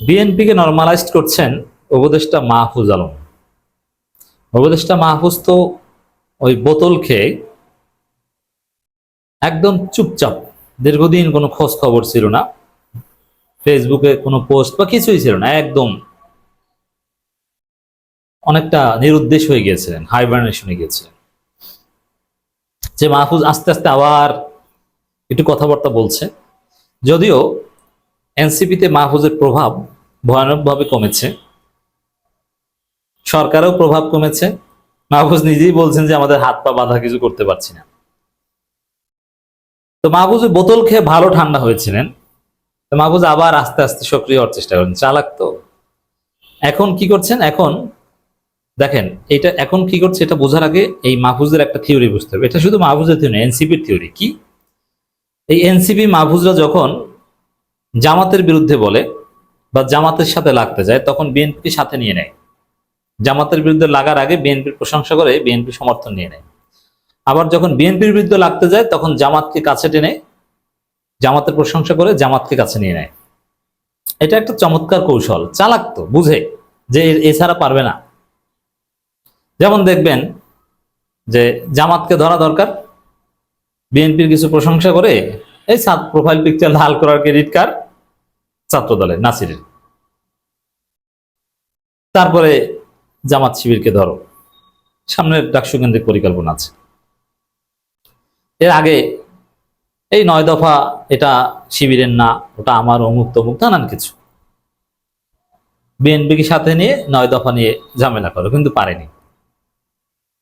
বিএনপিকে নর্মালাইজড করছেন উপদেষ্টা মাহফুজ আলম। উপদেষ্টা মাহফুজ তো ওই বোতল খেয়ে একদম চুপচাপ, দীর্ঘদিন কোনো খোঁজ খবর ছিল না, ফেসবুকে কোনো পোস্ট বা কিছুই ছিল না, একদম অনেকটা নিরুদ্দেশ হয়ে গিয়েছিলেন হাইবারনেশনে গিয়েছিলেন। যে মাহফুজ আস্তে আস্তে আবার একটু কথাবার্তা বলছে, যদিও এনসিপিতে মাহফুজের প্রভাব ভয়ানকভাবে কমেছে। সরকারেও প্রভাব কমেছে। মাহফুজ নিজেই বলছেন যে আমাদের হাত পা বাঁধা কিছু করতে পারছি না। তো মাহফুজ বোতল খেয়ে ভালো ঠান্ডা হয়েছিলেন। তো মাহফুজ আবার আস্তে আস্তে সক্রিয় হওয়ার চেষ্টা করেন। চালাক তো। এখন কি করছেন? এখন দেখেন, এটা এখন কি করছে এটা বোঝার আগে এই মাহফুজের একটা থিওরি বুঝতে হবে। এটা শুধু মাহফুজের থিওরি এনসিপির থিওরি। কি? এই এনসিপি মাহফুজরা যখন জামাতের বিরুদ্ধে বলে বা জামাতের সাথে লাগতে যায়, তখন বিএনপিকে সাথে নিয়ে নেয়। জামাতের বিরুদ্ধে লাগার আগে বিএনপির প্রশংসা করে বিএনপি সমর্থন নিয়ে নেয়। আবার যখন বিএনপির বিরুদ্ধে লাগতে যায়, তখন জামাতকে কাছে টেনে, জামাতের প্রশংসা করে জামাতকে কাছে নিয়ে নেয়। এটা একটা চমৎকার কৌশল, চালাক তো, বুঝে যে এছাড়া পারবে না। যেমন দেখবেন যে জামাতকে ধরা দরকার, বিএনপির কিছু প্রশংসা করে এই প্রোফাইল পিকচার লাল করার ক্রেডিট কার্ড ছাত্র দলের নাসিরের। তারপরে জামাত শিবিরকে ধরো। সামনের ডাকসু কেন্দ্রিক পরিকল্পনা আছে। এর আগে এই নয় দফা এটা শিবিরের না, ওটা আমার অমুক তমুক নানান কিছু। বিএনপিকে সাথে নিয়ে নয় দফা নিয়ে ঝামেলা করো, কিন্তু পারেনি।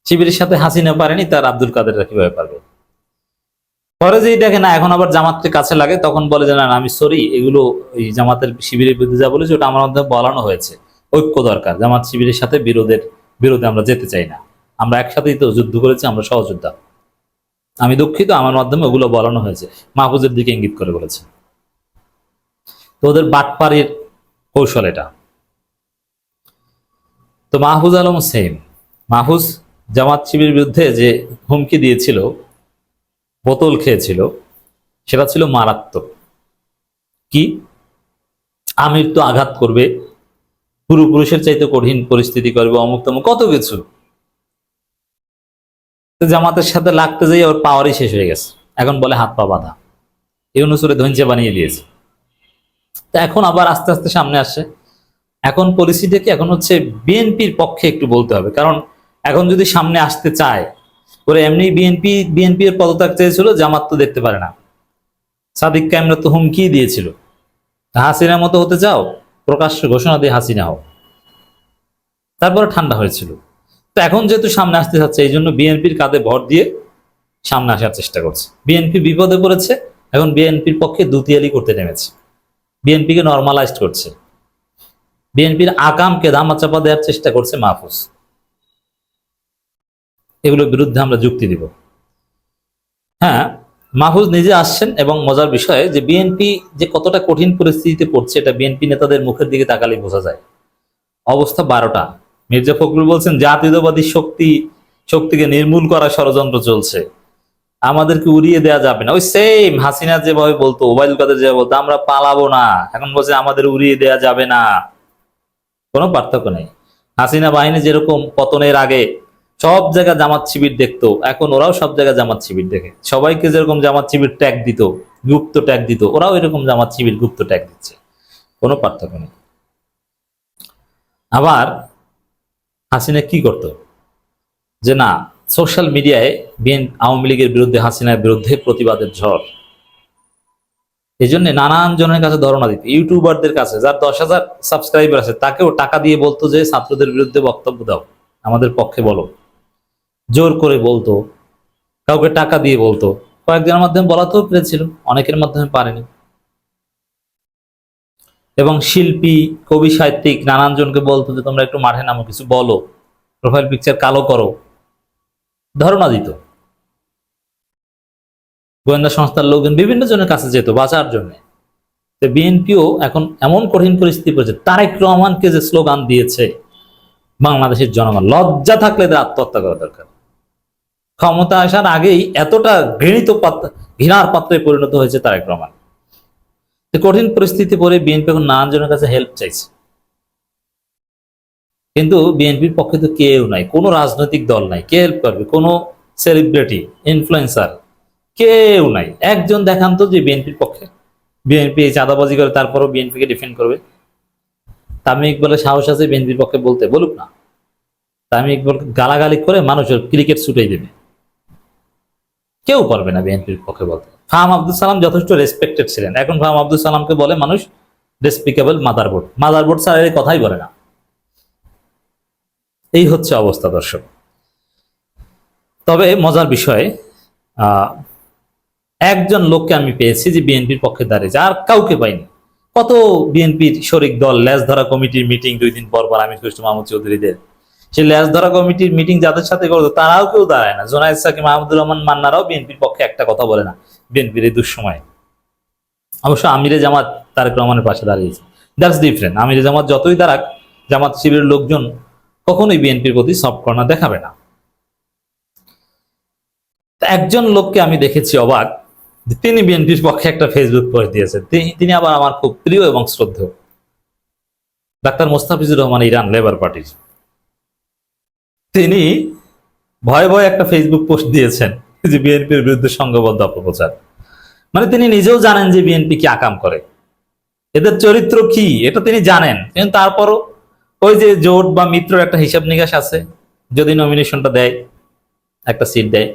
শিবিরের সাথে হাসিনা পারেনি, তার আব্দুল কাদেররা কীভাবে পারবে? পরে যেই দেখে না, এখন আবার জামাতকে কাছে লাগে, তখন বলে যে, না আমি সরি, এগুলো এই জামাতের শিবিরের বিরুদ্ধে যা বলেছে, ওটা আমার মধ্যে বলানো হয়েছে। ঐক্য দরকার, জামাত শিবিরের সাথে বিরোধের, বিরোধে আমরা যেতে চাই না। আমরা একসাথেই তো যুদ্ধ করেছি, আমরা সহযোদ্ধা। আমি দুঃখিত, আমার মাধ্যমে ওগুলো বলানো হয়েছে। মাহফুজের দিকে ইঙ্গিত করে বলেছে। তো ওদের বাটপাড়ির কৌশল এটা। তো মাহফুজ আলম সেম। মাহফুজ জামাত শিবির বিরুদ্ধে যে হুমকি দিয়েছিল বোতল খেয়েছিল, সেটা ছিল মারাত্মক। কি? আমির তো আঘাত করবে পূর্বপুরুষের চাইতে কঠিন পরিস্থিতি করবে, অমুক তমুক, কত কিছু। জামাতের সাথে লাগতে যাই ওর পাওয়ারই শেষ হয়ে গেছে। এখন বলে হাত পা বাঁধা। এই অনুসারে ধৈর্য বানিয়ে দিয়েছে। তো এখন আবার আস্তে আস্তে সামনে আসছে এখন পরিস্থিতি কি এখন হচ্ছে বিএনপির পক্ষে একটু বলতে হবে। কারণ এখন যদি সামনে আসতে চায় ওরা এমনি বিএনপি বিএনপি এর পদত্যাগ চেয়েছিল জামাত তো দেখতে পারে না। সাদিক কাইমরা তো হুমকি দিয়েছিল। হাসিনার মতো হতে চাও? প্রকাশ্য ঘোষণা দিয়ে হাসিনা হও। তারপরে ঠান্ডা হয়েছিল। তো এখন যেহেতু সামনে আসতে চাচ্ছে এই জন্য বিএনপির কাঁধে ভর দিয়ে সামনে আসার চেষ্টা করছে। বিএনপি বিপদে পড়েছে, এখন বিএনপির পক্ষে দুতিয়ালি করতে নেমেছে। বিএনপিকে নর্মালাইজড করছে। বিএনপির আকামকে ধামাচাপা দেওয়ার চেষ্টা করছে মাহফুজ। এগুলোর বিরুদ্ধে আমরা যুক্তি দিব। হ্যাঁ মাহফুজ নিজে আসছেন এবং মজার বিষয়ে যে বিএনপি যে কতটা কঠিন পরিস্থিতিতে পড়ছে, এটা বিএনপি নেতাদের মুখের দিকে তাকালে বোঝা যায়। অবস্থা বারোটা। মির্জা ফখরুল বলছেন, জাতীয়তাবাদী শক্তি, শক্তিকে নির্মূল করার ষড়যন্ত্র চলছে। আমাদেরকে উড়িয়ে দেওয়া যাবে না। ওই সেম হাসিনা যেভাবে বলতো, ওবায়দুল কাদের যেভাবে বলতো, আমরা পালাবো না। এখন বলছে, আমাদের উড়িয়ে দেওয়া যাবে না। কোনো পার্থক্য নেই। হাসিনা বাহিনী যেরকম পতনের আগে সব জায়গায় জামাত শিবির দেখতো। এখন ওরাও সব জায়গায় জামাত শিবির দেখে। সবাইকে যেরকম জামাত শিবির ট্যাগ দিত, গুপ্ত ট্যাগ দিত, ওরাও এরকম জামাত শিবির গুপ্ত ট্যাগ দিচ্ছে। কোনো পার্থক্য নেই। আবার হাসিনা কি করত? যে না সোশ্যাল মিডিয়ায় বিএন আওয়ামী লীগের বিরুদ্ধে, হাসিনার বিরুদ্ধে প্রতিবাদের ঝড়। এই জন্য নানান জনের কাছে ধরনা দিত। ইউটিউবারদের কাছে, যার দশ হাজার সাবস্ক্রাইবার আছে, তাকেও টাকা দিয়ে বলতো যে, ছাত্রদের বিরুদ্ধে বক্তব্য দাও। আমাদের পক্ষে বলো। জোর করে বলতো, কাউকে টাকা দিয়ে বলতো। কয়েকজনের মাধ্যমে বলাতেও পেরেছিল অনেকের মাধ্যমে পারেনি। এবং শিল্পী, কবি, সাহিত্যিক নানান জনকে বলতো যে, তোমরা একটু মাঠে নামো, কিছু বলো প্রোফাইল পিকচার কালো করো। ধারণা দিত। গোয়েন্দা সংস্থার লোকজন বিভিন্ন জনের কাছে যেত বাঁচার জন্য। বিএনপিও এখন এমন কঠিন পরিস্থিতি পড়েছে তারেক রহমানকে যে স্লোগান দিয়েছে, বাংলাদেশের জনগণ, লজ্জা থাকলে এদের আত্মহত্যা করা দরকার। ক্ষমতা আসার আগেই এতটা ঘৃণিত ঘৃণার পাত্রে পরিণত হয়েছে তারেক রহমান। কঠিন পরিস্থিতি পরে বিএনপি এখন নানান জনের কাছে হেল্প চাইছে। কিন্তু বিএনপির পক্ষে তো কেউ নাই, কোনো রাজনৈতিক দল নাই, কে হেল্প করবে? কোনো সেলিব্রিটি ইনফ্লুয়েন্সার কেউ নাই। একজন দেখান তো যে বিএনপির পক্ষে। বিএনপি চাঁদাবাজি করে, তারপরও বিএনপিকে ডিফেন্ড করবে। তামিম ইকবালের সাহস আছে বিএনপির পক্ষে বলতে, বলুক না। তামিম ইকবাল গালাগালি করে মানুষের ক্রিকেট ছুটেই দেবে। কেউ পারবে না বিএনপির পক্ষে বলতে। ফাহাম আব্দুল সালাম যথেষ্ট রেসপেক্টেড ছিলেন। এখন ফাহাম আব্দুল সালামকে বলে মানুষ ডেসপিকেবল মাদারবোর্ড মাদারবোর্ড স্যার এর কথাই বলে না। এই হচ্ছে অবস্থা, দর্শক। তবে মজার বিষয় একজন লোককে আমি পেয়েছি যে বিএনপির পক্ষে দাঁড়িয়েছে আর কাউকে পাইনি। কত বিএনপির শরিক দল ল্যাস ধরা কমিটির মিটিং দুই দিন পর পর আমি কৃষ্ণ মাহমুদ চৌধুরীদের সেই ল্যাস ধরা কমিটির মিটিং যাদের সাথে করতো, তারাও কেউ দাঁড়ায় না। জোনায়দ সাকি মাহমুদুর রহমান মান্নারাও বিএনপির পক্ষে একটা কথা বলে না, বিএনপির এই দুঃসময়ে। অবশ্য আমিরে জামাত তারেক রহমানের পাশে দাঁড়িয়েছে। দ্যাটস ডিফারেন্ট আমিরে জামাত যতই দাঁড়াক, জামাত শিবিরের লোকজন কখনোই বিএনপির প্রতি সফট কর্নার দেখাবে না। একজন লোককে আমি দেখেছি অবাক তিনি বিএনপির পক্ষে একটা ফেসবুক পোস্ট দিয়েছেন। তিনি আবার আমার খুব প্রিয় এবং শ্রদ্ধেয়। Doctor Mostafizur Rahman, Iran labour পার্টির তিনি ভয়ে ভয়ে একটা ফেসবুক পোস্ট দিয়েছেন যে বিএনপির বিরুদ্ধে সংঘবদ্ধ অপপ্রচার। মানে তিনি নিজেও জানেন যে বিএনপি কি আকাম করে। এদের চরিত্র কি, এটা তিনি জানেন। কিন্তু তারপরও ওই যে জোট বা মিত্র একটা হিসাব নিকাশ আছে, যদি নমিনেশনটা দেয়, একটা সিট দেয়।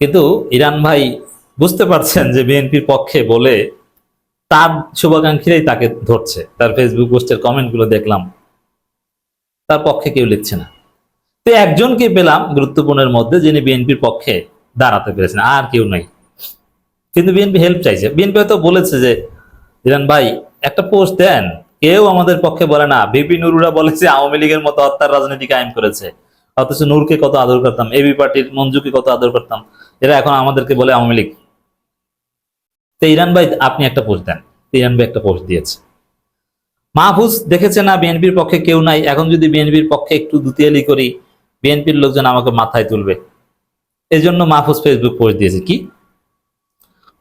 কিন্তু ইরান ভাই বুঝতে পারছেন যে বিএনপির পক্ষে বলে তার শুভাকাঙ্ক্ষীরাই তাকে ধরছে। তার ফেসবুক পোস্টের কমেন্টগুলো দেখলাম। তার পক্ষে কেউ লিখছে না। তো একজনকে পেলাম গুরুত্বপূর্ণের মধ্যে যিনি বিএনপির পক্ষে দাঁড়াতে পেরেছেন, আর কেউ নাই। কিন্তু বিএনপি হেল্প চাইছে। বিএনপি হয়তো বলেছে যে, ইরান ভাই, একটা পোস্ট দেন। কেউ আমাদের পক্ষে বলে না। বিপি নুরুরা বলেছে, আওয়ামী লীগের মতো হত্যার রাজনীতি কায়েম করেছে। অথচ নূরকে কত আদর করতাম এবি পার্টির মঞ্জুকে কত আদর করতাম। এরা এখন আমাদেরকে বলে আওয়ামী লীগ। তো ইরান ভাই, আপনি একটা পোস্ট দেন। ইরান ভাই একটা পোস্ট দিয়েছে। মাহফুজ দেখেছে না, বিএনপির পক্ষে কেউ নাই। এখন যদি বিএনপির পক্ষে একটু দুতিয়ালি করি, বিএনপির লোকজন আমাকে মাথায় তুলবে। এই জন্য মাহফুজ ফেসবুক পোস্ট দিয়েছে। কি?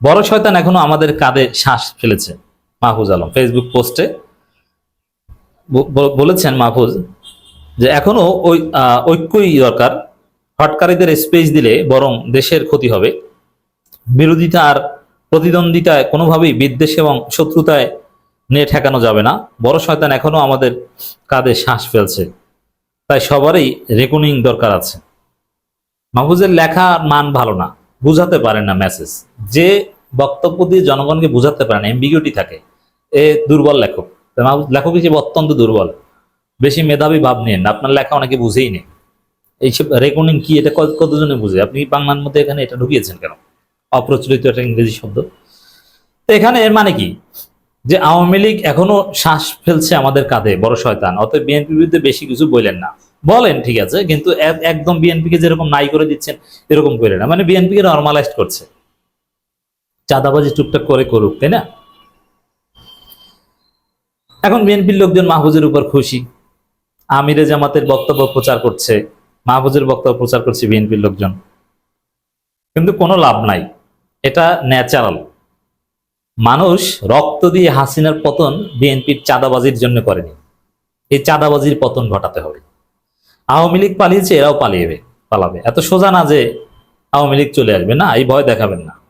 বড় শয়তান এখনও আমাদের কাঁধে শ্বাস ফেলেছে, মাহফুজ আলম। ফেসবুক পোস্টে বলেছেন মাহফুজ যে এখনও ওই ঐক্যই দরকার। হটকারীদের স্পেস দিলে বরং দেশের ক্ষতি হবে। বিরোধিতা আর প্রতিদ্বন্দ্বিতায় কোনোভাবেই বিদ্বেষ এবং শত্রুতায় নিয়ে ঠেকানো যাবে না। বড় শয়তান এখনও আমাদের কাঁধে শ্বাস ফেলছে। তাই সবারই রেকনিং দরকার আছে। মাহফুজের লেখা মান ভালো না। বুঝাতে পারেন না মেসেজ যে বক্তব্য দিয়ে জনগণকে বুঝাতে পারে না এমবিগিউটি থাকে। এ দুর্বল লেখক। লেখক হিসেবে অত্যন্ত দুর্বল। বেশি মেধাবী ভাব নিয়েন না। আপনার লেখা অনেকে বুঝেই নেই এইসব রেকর্ডিং কি? এটা কত- কতজনে বুঝে? আপনি বাংলার মধ্যে এখানে এটা ঢুকিয়েছেন কেন? অপ্রচলিত একটা ইংরেজি শব্দ। তো এখানে এর মানে কি? যে আওয়ামী লীগ এখনও শ্বাস ফেলছে আমাদের কাঁধে, বড় শয়তান। অতএব বিএনপির বিরুদ্ধে বেশি কিছু বললেন না। বলেন, ঠিক আছে, কিন্তু এক- একদম বিএনপিকে যেরকম নাই করে দিচ্ছেন, এরকম করে না। মানে বিএনপিকে নর্মালাইজ করছে। চাঁদাবাজি টুকটাক করে করুক, তাই না? এখন বিএনপির লোকজন মাহফুজের উপর খুশি। আমিরে জামাতের বক্তব্য প্রচার করছে। মাহফুজের বক্তব্য প্রচার করছে বিএনপির লোকজন। কিন্তু কোনো লাভ নাই। এটা ন্যাচারাল। মানুষ রক্ত দিয়ে হাসিনার পতন বিএনপির চাঁদাবাজির জন্য করেনি। এই চাঁদাবাজির পতন ঘটাতে হবে। আওয়ামী লীগ পালিয়েছে, এরাও পালিয়ে পালাবে। এত সোজা না যে আওয়ামী লীগ চলে আসবে। না, এই ভয় দেখাবেন না।